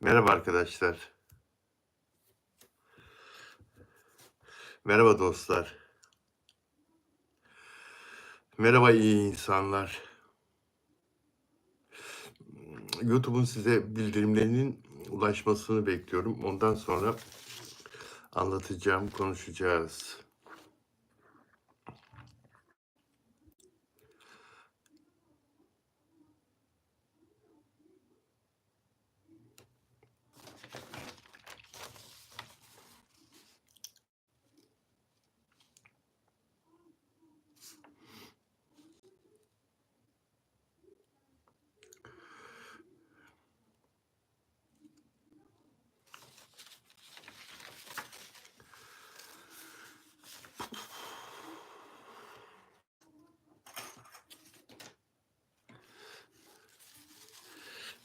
Merhaba arkadaşlar. Merhaba dostlar. Merhaba iyi insanlar. YouTube'un size bildirimlerinin ulaşmasını bekliyorum. Ondan sonra anlatacağım, konuşacağız.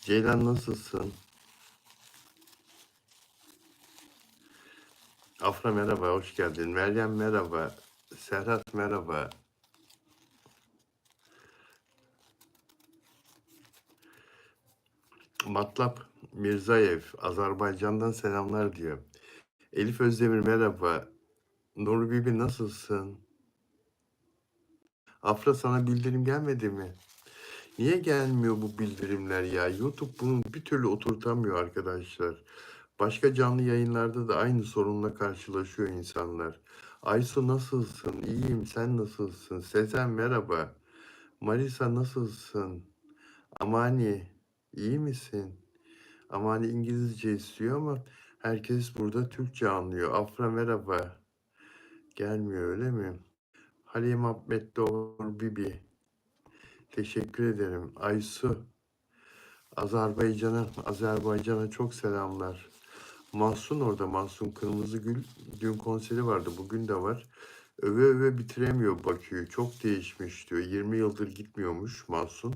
Ceylan nasılsın? Afra merhaba, hoş geldin. Meryem merhaba. Serhat merhaba. Matlap Mirzayev, Azerbaycan'dan selamlar diyor. Elif Özdemir merhaba. Nur Bibi nasılsın? Afra sana bildirim gelmedi mi? Niye gelmiyor bu bildirimler ya? YouTube bunu bir türlü oturtamıyor arkadaşlar. Başka canlı yayınlarda da aynı sorunla karşılaşıyor insanlar. Aysu nasılsın? İyiyim. Sen nasılsın? Sezen merhaba. Marisa nasılsın? Amani iyi misin? Amani İngilizce istiyor ama herkes burada Türkçe anlıyor. Afra merhaba. Gelmiyor öyle mi? Halim Ahmet Doğru Bibi. Teşekkür ederim. Aysu. Azerbaycan'a Azerbaycan'a çok selamlar. Mahsun orada. Mahsun Kırmızıgül. Dün konseri vardı. Bugün de var. Öve öve bitiremiyor Bakü'yü. Çok değişmiş diyor. 20 yıldır gitmiyormuş Mahsun.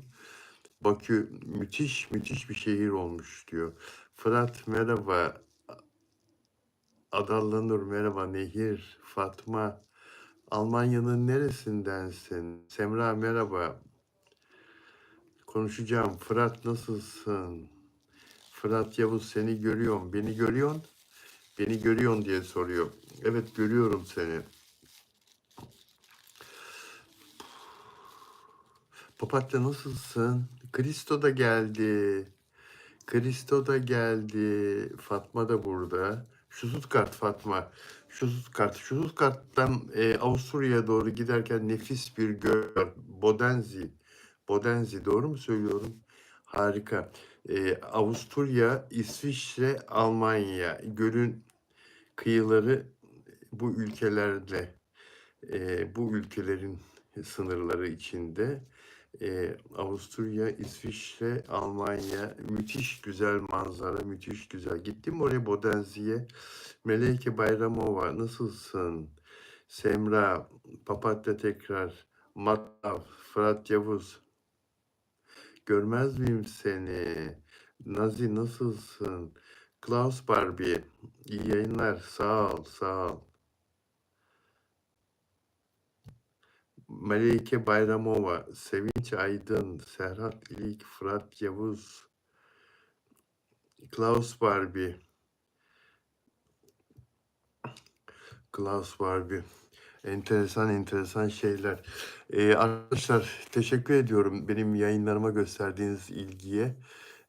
Bakü müthiş müthiş bir şehir olmuş diyor. Fırat merhaba. Adallı Nur merhaba. Nehir, Fatma. Almanya'nın neresindensin? Semra merhaba. Konuşacağım. Fırat nasılsın? Fırat Yavuz seni görüyorum. Beni görüyorsun? Beni görüyorsun diye soruyor. Evet görüyorum seni. Papatya nasılsın? Kristo da geldi. Kristo da geldi. Fatma da burada. Şu Stuttgart Fatma. Şu Stuttgart. Şu Stuttgart'tan e, Avusturya'ya doğru giderken nefis bir göl. Bodenzi. Bodenzi doğru mu söylüyorum? Harika. E, Avusturya, İsviçre, Almanya. Gölün kıyıları bu ülkelerle e, bu ülkelerin sınırları içinde e, Avusturya, İsviçre, Almanya müthiş güzel manzara, müthiş güzel. Gittim oraya Bodenzi'ye. Meleke Bayramova nasılsın? Semra, Papatya tekrar, Matav, Fırat Yavuz. Görmez miyim seni? Nazi nasılsın? Klaus Barbie, iyi yayınlar. Sağ ol, sağ ol. Melike Bayramova, Sevinç Aydın, Serhat İlik, Fırat Yavuz, Klaus Barbie, Klaus Barbie. Enteresan enteresan şeyler. Ee, arkadaşlar teşekkür ediyorum benim yayınlarıma gösterdiğiniz ilgiye.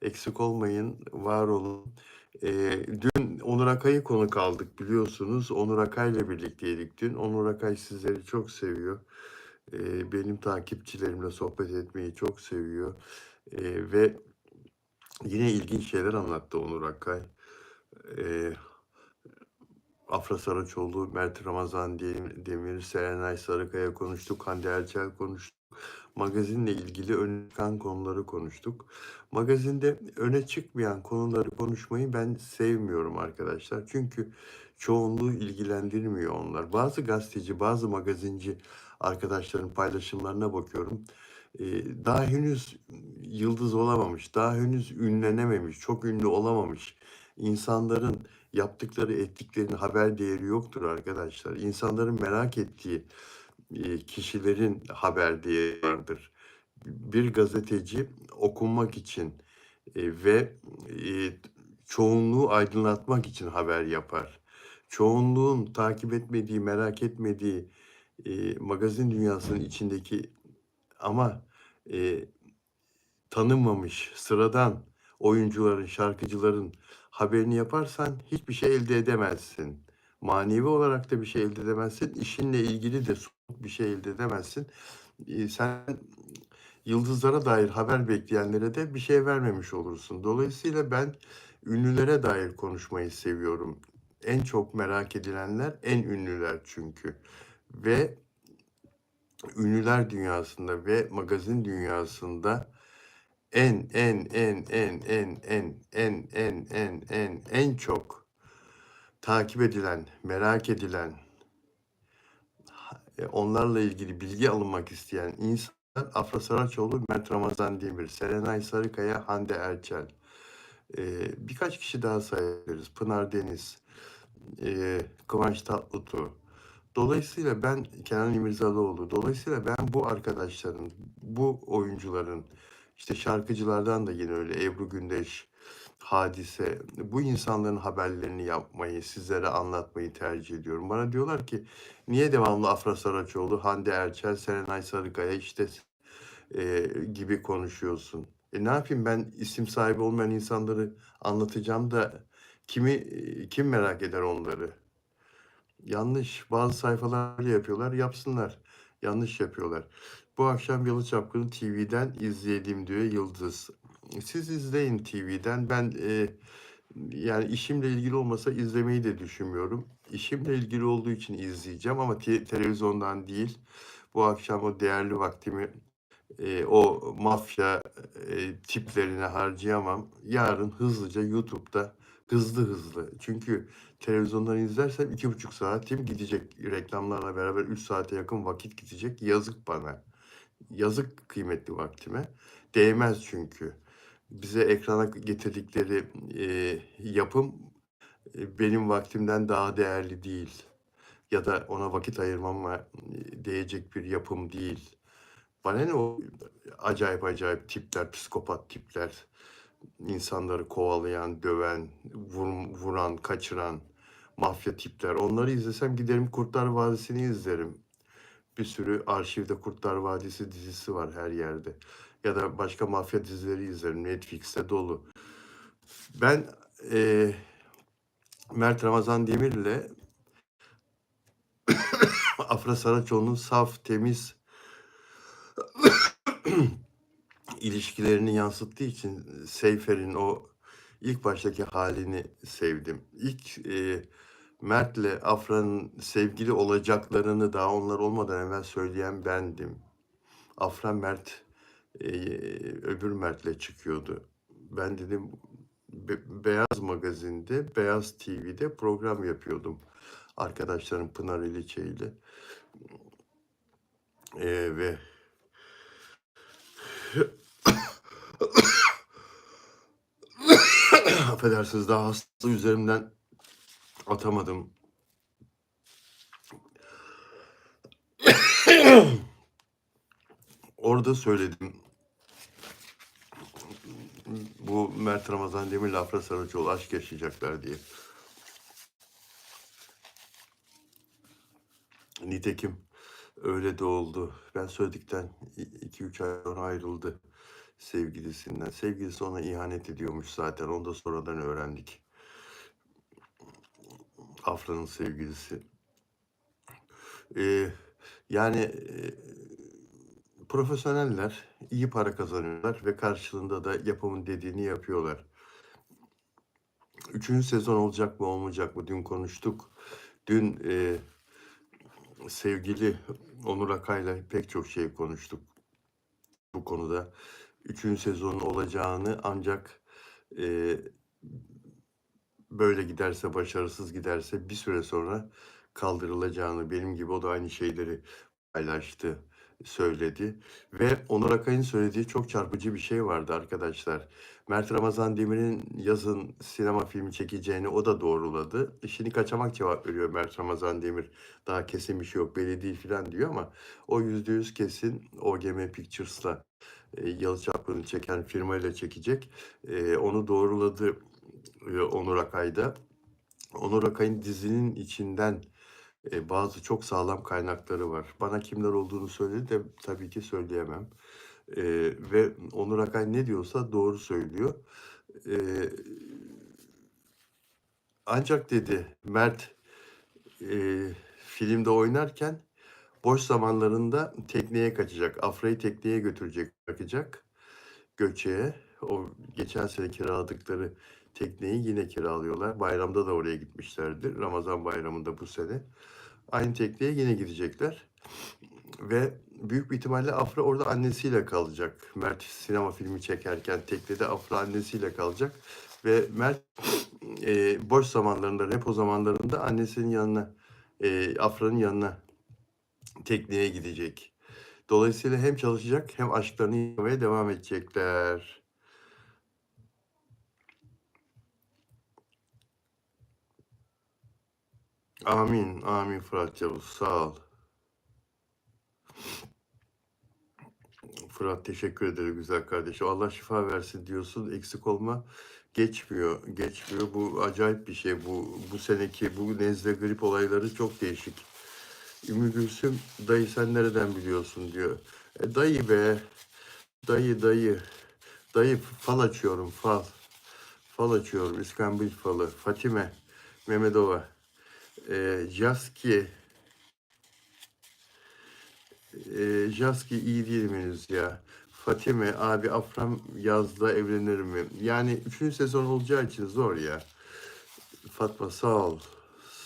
Eksik olmayın, var olun. Ee, dün Onur Akay'ı konuk aldık biliyorsunuz. Onur Akay'la birlikteydik dün. Onur Akay sizleri çok seviyor. Ee, benim takipçilerimle sohbet etmeyi çok seviyor. Ee, ve yine ilginç şeyler anlattı Onur Akay. Ee, Afra Saraçoğlu, Mert Ramazan Demir, Serenay Sarıkaya konuştuk, Hande Erçel konuştuk. Magazinle ilgili öne çıkan konuları konuştuk. Magazinde öne çıkmayan konuları konuşmayı ben sevmiyorum arkadaşlar. Çünkü çoğunluğu ilgilendirmiyor onlar. Bazı gazeteci, bazı magazinci arkadaşların paylaşımlarına bakıyorum. Ee, daha henüz yıldız olamamış, daha henüz ünlenememiş, çok ünlü olamamış insanların yaptıkları, ettiklerinin haber değeri yoktur arkadaşlar. İnsanların merak ettiği e, kişilerin haber değeri vardır. Bir gazeteci okunmak için e, ve e, çoğunluğu aydınlatmak için haber yapar. Çoğunluğun takip etmediği, merak etmediği, magazin dünyasının içindeki ama, tanınmamış, sıradan oyuncuların, şarkıcıların haberini yaparsan hiçbir şey elde edemezsin. Manevi olarak da bir şey elde edemezsin. İşinle ilgili de bir şey elde edemezsin. Eee, sen yıldızlara dair haber bekleyenlere de bir şey vermemiş olursun. Dolayısıyla ben ünlülere dair konuşmayı seviyorum. En çok merak edilenler en ünlüler çünkü. Ve ünlüler dünyasında ve magazin dünyasında en en en en en en en en en en en çok takip edilen, merak edilen, onlarla ilgili bilgi alınmak isteyen insanlar Afra Saraçoğlu, Mert Ramazan Demir, Serenay Sarıkaya, Hande Erçel. Eee, birkaç kişi daha sayabiliriz. Pınar Deniz, Kıvanç Tatlıtuğ. Dolayısıyla ben Kenan İmirzalıoğlu. Dolayısıyla ben bu arkadaşların, bu oyuncuların, işte şarkıcılardan da yine öyle Ebru Gündeş, Hadise, bu insanların haberlerini yapmayı, sizlere anlatmayı tercih ediyorum. Bana diyorlar ki niye devamlı Afra Saraçoğlu, Hande Erçel, Serenay Sarıkaya işte eee, gibi konuşuyorsun? E ne yapayım ben isim sahibi olmayan insanları anlatacağım da kimi eee, kim merak eder onları? Yanlış. Bazı sayfalar yapıyorlar, yapsınlar. Yanlış yapıyorlar. Bu akşam Yalı Çapkını TV'den izleyelim diyor Yıldız. Siz izleyin TV'den. Ben eee, yani işimle ilgili olmasa izlemeyi de düşünmüyorum. İşimle ilgili olduğu için izleyeceğim ama te- televizyondan değil. Bu akşam o değerli vaktimi eee, o mafya eee, tiplerine harcayamam. Yarın hızlıca YouTube'da hızlı hızlı. Çünkü televizyondan izlersem iki buçuk saatim gidecek. Reklamlarla beraber üç saate yakın vakit gidecek. Yazık bana. Yazık kıymetli vaktime. Değmez çünkü. Bize ekrana getirdikleri eee, yapım eee, benim vaktimden daha değerli değil. Ya da ona vakit ayırmama değecek bir yapım değil. Bana ne o acayip acayip tipler, psikopat tipler, insanları kovalayan, döven, vur- vuran, kaçıran mafya tipler. Onları izlesem giderim Kurtlar Vadisi'ni izlerim. Bir sürü arşivde Kurtlar Vadisi dizisi var her yerde. Ya da başka mafya dizileri izlerim. Netflix'te dolu. Ben eee, Mert Ramazan Demir'le Afra Saraçoğlu'nun saf, temiz ilişkilerini yansıttığı için Seyfer'in o ilk baştaki halini sevdim. İlk eee Mert'le Afra'nın sevgili olacaklarını daha onlar olmadan evvel söyleyen bendim. Afra Mert eee, öbür Mert'le çıkıyordu. Ben dedim Be- Beyaz Magazin'de, Beyaz TV'de program yapıyordum. Arkadaşlarım Pınar İliçe ile. Eee, ve affedersiniz daha hasta üzerimden atamadım. Orada söyledim. Bu Mert Ramazan Demir'le Afra Saraçoğlu aşk yaşayacaklar diye. Nitekim öyle de oldu. Ben söyledikten 2-3 ay sonra ayrıldı sevgilisinden. Sevgilisi ona ihanet ediyormuş zaten. Onu da sonradan öğrendik. Afra'nın sevgilisi. Ee, yani e, profesyoneller iyi para kazanıyorlar ve karşılığında da yapımın dediğini yapıyorlar. Üçüncü sezon olacak mı olmayacak mı? Dün konuştuk. Dün e, sevgili Onur Akay'la pek çok şey konuştuk bu konuda. Üçüncü sezonun olacağını ancak e, böyle giderse, başarısız giderse bir süre sonra kaldırılacağını, benim gibi o da aynı şeyleri paylaştı, söyledi. Ve Onur Akay'ın söylediği çok çarpıcı bir şey vardı arkadaşlar. Mert Ramazan Demir'in yazın sinema filmi çekeceğini o da doğruladı. Şimdi kaçamak cevap veriyor Mert Ramazan Demir. Daha kesin bir şey yok, belli değil falan diyor ama o yüzde yüz kesin OGM Pictures'la e, Yalı Çapkın'ı çeken firmayla çekecek. E, onu doğruladı e, Onur Akay'da. Onur Akay'ın dizinin içinden e, bazı çok sağlam kaynakları var. Bana kimler olduğunu söyledi de tabii ki söyleyemem. E, ve Onur Akay ne diyorsa doğru söylüyor. E, ancak dedi Mert e, filmde oynarken boş zamanlarında tekneye kaçacak. Afra'yı tekneye götürecek, bırakacak. Göçe'ye. O geçen sene kiraladıkları tekneyi yine kiralıyorlar. Bayramda da oraya gitmişlerdi. Ramazan bayramında bu sene. Aynı tekneye yine gidecekler. Ve büyük bir ihtimalle Afra orada annesiyle kalacak. Mert sinema filmi çekerken teknede Afra annesiyle kalacak. Ve Mert e, boş zamanlarında, repo zamanlarında annesinin yanına, e, Afra'nın yanına tekneye gidecek. Dolayısıyla hem çalışacak hem aşklarını yapmaya devam edecekler. Amin, amin Fırat Yavuz, sağ ol. Fırat teşekkür ederim güzel kardeşim. Allah şifa versin diyorsun. Eksik olma. Geçmiyor, geçmiyor. Bu acayip bir şey. Bu bu seneki bu nezle grip olayları çok değişik. Ümmü Gülsüm dayı sen nereden biliyorsun diyor. E, dayı be. Dayı dayı. Dayı fal açıyorum fal. Fal açıyorum. İskambil falı. Fatime. Mehmetova. E, Jaski. E, Jaski iyi değil miyiz ya? Fatime abi Afram yazda evlenir mi? Yani üçüncü sezon olacağı için zor ya. Fatma sağ ol.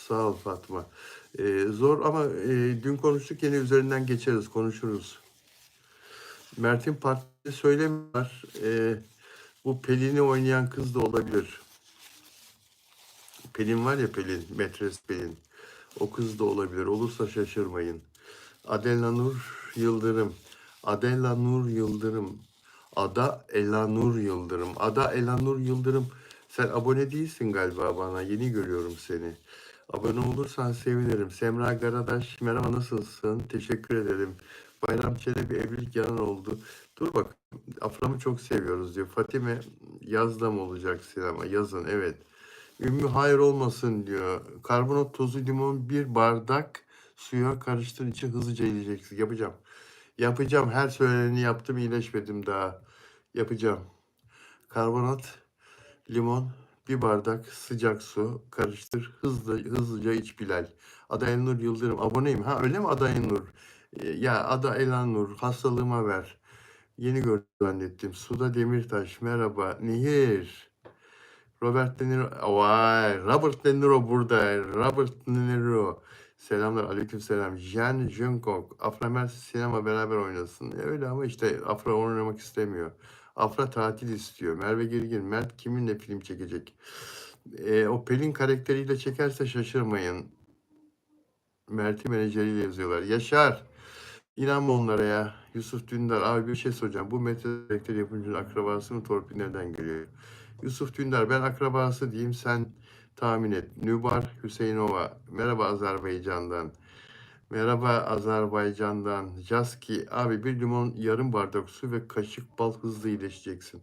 Sağ ol Fatma. Ee, zor ama e, dün konuştuk yine üzerinden geçeriz, konuşuruz. Mert'in partide söylemiyorlar. Ee, bu Pelin'i oynayan kız da olabilir. Pelin var ya Pelin, Metres Pelin. O kız da olabilir. Olursa şaşırmayın. Adela Nur Yıldırım. Adela Nur Yıldırım. Ada Elanur Yıldırım. Ada Elanur Yıldırım. Sen abone değilsin galiba bana. Yeni görüyorum seni. Abone olursan sevinirim. Semra Garadaş, merhaba nasılsın? Teşekkür ederim. Bayram Çelebi evlilik yalan oldu. Dur bak, Afram'ı çok seviyoruz diyor. Fatime yazda mı olacak sinema? Yazın, evet. Ümmü hayır olmasın diyor. Karbonat tozu limon bir bardak suya karıştır içi hızlıca yiyeceksin. Yapacağım. Yapacağım. Her söyleneni yaptım iyileşmedim daha. Yapacağım. Karbonat, limon, bir bardak sıcak su karıştır. Hızlı hızlıca iç Bilal. Ada Elnur Yıldırım. Aboneyim. Ha öyle mi Ada Elnur? Ee, Ya Ada Elanur hastalığıma ver. Yeni gördüm zannettim. Suda Demirtaş. Merhaba. Nehir. Robert De Niro. Vay. Robert De Niro burada. Robert De Niro. Selamlar. Aleyküm selam. Jen Jungkook. Afra Mert sinema beraber oynasın. E, öyle ama işte Afra oynamak istemiyor. Afra tatil istiyor. Merve Gergin. Mert kiminle film çekecek? E, o Pelin karakteriyle çekerse şaşırmayın. Mert'i menajeriyle yazıyorlar. Yaşar. İnanma onlara ya. Yusuf Dündar. Abi bir şey soracağım. Bu Mete karakter yapımcının akrabası mı torpil nereden geliyor? Yusuf Dündar. Ben akrabası diyeyim sen tahmin et. Nübar Hüseyinova. Merhaba Azerbaycan'dan. Merhaba Azerbaycan'dan. Jaski. Abi bir limon yarım bardak su ve kaşık bal hızlı iyileşeceksin.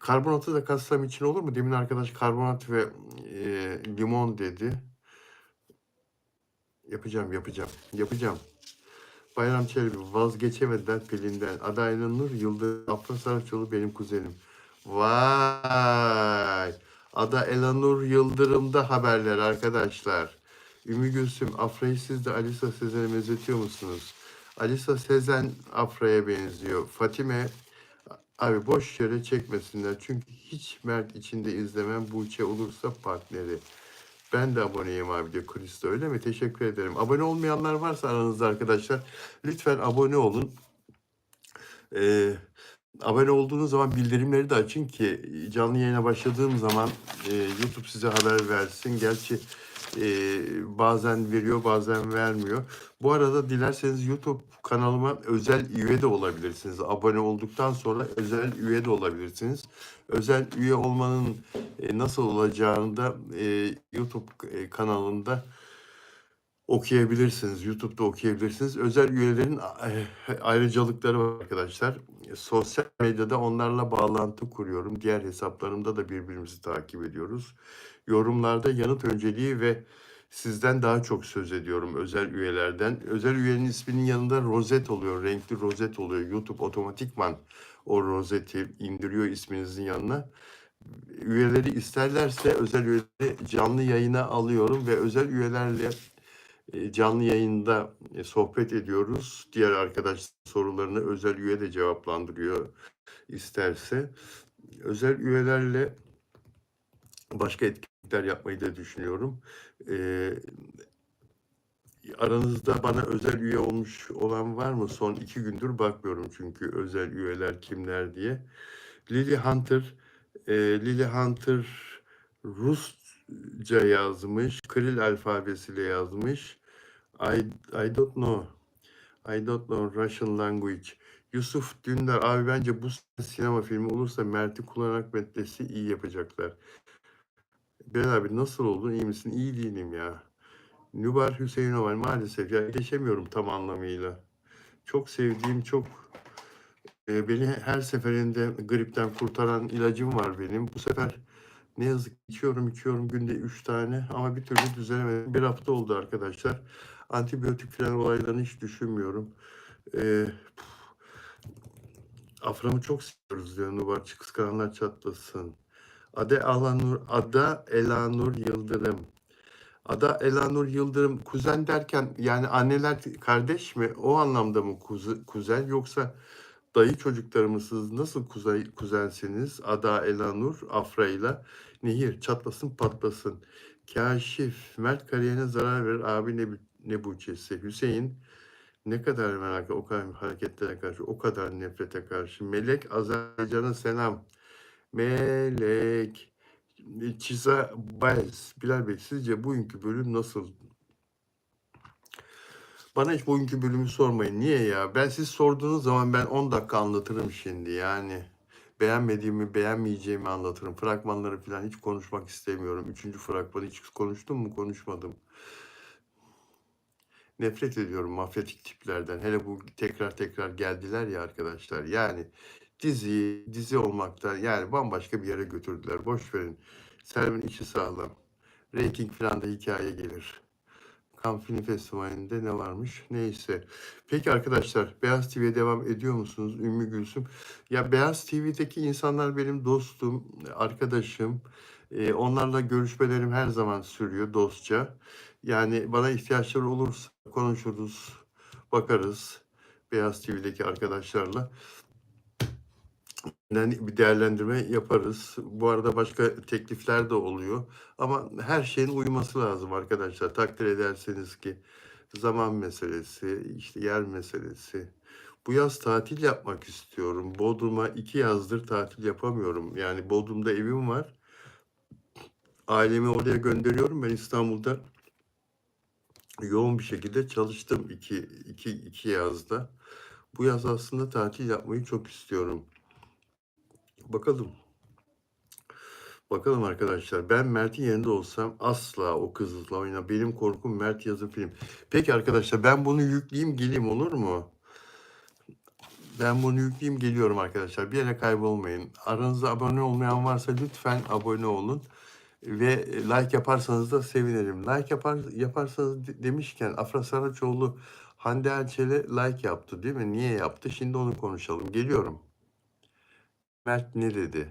Karbonatı da katsam için olur mu? Demin arkadaş karbonat ve e, limon dedi. Yapacağım, yapacağım, yapacağım. Bayram Çelebi vazgeçemediler Pelin'den. Adaylı Nur Yıldız Afra Saraçoğlu benim kuzenim. Vay! Ada Elanur Yıldırım'da haberler arkadaşlar. Ümmü Gülsüm, Afra'yı siz de Alisa Sezen'e benzetiyor musunuz? Alisa Sezen Afra'ya benziyor. Fatime, abi boş yere çekmesinler. Çünkü hiç Mert içinde izlemem. Buğçe olursa partneri. Ben de aboneyim abi diyor Kristo öyle mi? Teşekkür ederim. Abone olmayanlar varsa aranızda arkadaşlar lütfen abone olun. Ee, abone olduğunuz zaman bildirimleri de açın ki canlı yayına başladığım zaman e, YouTube size haber versin. Gerçi e, bazen veriyor bazen vermiyor. Bu arada dilerseniz YouTube kanalıma özel üye de olabilirsiniz. Abone olduktan sonra özel üye de olabilirsiniz. Özel üye olmanın e, nasıl olacağını da e, YouTube e, kanalında okuyabilirsiniz. YouTube'da okuyabilirsiniz. Özel üyelerin eh, ayrıcalıkları var arkadaşlar. Sosyal medyada onlarla bağlantı kuruyorum. Diğer hesaplarımda da birbirimizi takip ediyoruz. Yorumlarda yanıt önceliği ve sizden daha çok söz ediyorum özel üyelerden. Özel üyenin isminin yanında rozet oluyor, renkli rozet oluyor. YouTube otomatikman o rozeti indiriyor isminizin yanına. Üyeleri isterlerse özel üyeleri canlı yayına alıyorum ve özel üyelerle canlı yayında e, sohbet ediyoruz. Diğer arkadaş sorularını özel üye de cevaplandırıyor isterse. Özel üyelerle başka etkinlikler yapmayı da düşünüyorum. Ee, aranızda bana özel üye olmuş olan var mı? Son iki gündür bakmıyorum çünkü özel üyeler kimler diye. Lily Hunter, e, Lily Hunter Rusça yazmış, Kril alfabesiyle yazmış. I, I don't know. I don't know Russian language. Yusuf Dündar abi bence bu sinema filmi olursa Mert'i kullanarak metlesi iyi yapacaklar. Ben abi nasıl oldun iyi misin? İyi değilim ya. Nübar Hüseyinoval maalesef ya iyileşemiyorum tam anlamıyla. Çok sevdiğim çok e, beni her seferinde gripten kurtaran ilacım var benim. Bu sefer ne yazık ki içiyorum içiyorum günde 3 tane ama bir türlü düzelemedim. Bir hafta oldu arkadaşlar. Antibiyotik falan olaylarını hiç düşünmüyorum. E, Aframı çok seviyoruz diyor Nubar. Kıskananlar çatlasın. Ada Elanur, Ada Elanur Yıldırım. Ada Elanur Yıldırım kuzen derken yani anneler kardeş mi? O anlamda mı kuzen yoksa dayı çocukları mısınız? Nasıl kuzey, kuzensiniz? Ada Elanur Afra ile Nehir çatlasın patlasın. Kaşif Mert kariyerine zarar verir abi ne, ne buçesi. Hüseyin ne kadar merak o kadar hareketlere karşı o kadar nefrete karşı. Melek Azerbaycan'a selam. Melek Çiza Bayez. Bilal Bey sizce bugünkü bölüm nasıl? Bana hiç bugünkü bölümü sormayın. Niye ya? Ben siz sorduğunuz zaman ben 10 dakika anlatırım şimdi yani. Beğenmediğimi, beğenmeyeceğimi anlatırım. Fragmanları falan hiç konuşmak istemiyorum. Üçüncü fragmanı hiç konuştum mu? Konuşmadım. Nefret ediyorum mafyatik tiplerden. Hele bu tekrar tekrar geldiler ya arkadaşlar. Yani dizi dizi olmaktan yani bambaşka bir yere götürdüler. Boş verin. Selvin işi sağlam. Rating falan da hikaye gelir. Cannes Film Festivali'nde ne varmış? Neyse. Peki arkadaşlar Beyaz TV'ye devam ediyor musunuz? Ümmü Gülsüm. Ya Beyaz TV'deki insanlar benim dostum, arkadaşım. Ee, onlarla görüşmelerim her zaman sürüyor dostça. Yani bana ihtiyaçları olursa konuşuruz, bakarız. Beyaz TV'deki arkadaşlarla. Yani bir değerlendirme yaparız. Bu arada başka teklifler de oluyor. Ama her şeyin uyması lazım arkadaşlar. Takdir ederseniz ki zaman meselesi, işte yer meselesi. Bu yaz tatil yapmak istiyorum. Bodrum'a iki yazdır tatil yapamıyorum. Yani Bodrum'da evim var. Ailemi oraya gönderiyorum. Ben İstanbul'da yoğun bir şekilde çalıştım iki, iki, iki yazda. Bu yaz aslında tatil yapmayı çok istiyorum. Bakalım. Bakalım arkadaşlar. Ben Mert'in yerinde olsam asla o kızla oyna. Benim korkum Mert yazın film. Peki arkadaşlar ben bunu yükleyeyim geleyim olur mu? Ben bunu yükleyeyim geliyorum arkadaşlar. Bir yere kaybolmayın. Aranızda abone olmayan varsa lütfen abone olun. Ve like yaparsanız da sevinirim. Like yapar, yaparsanız de- demişken Afra Saraçoğlu Hande Erçel'e like yaptı değil mi? Niye yaptı? Şimdi onu konuşalım. Geliyorum. Mert ne dedi?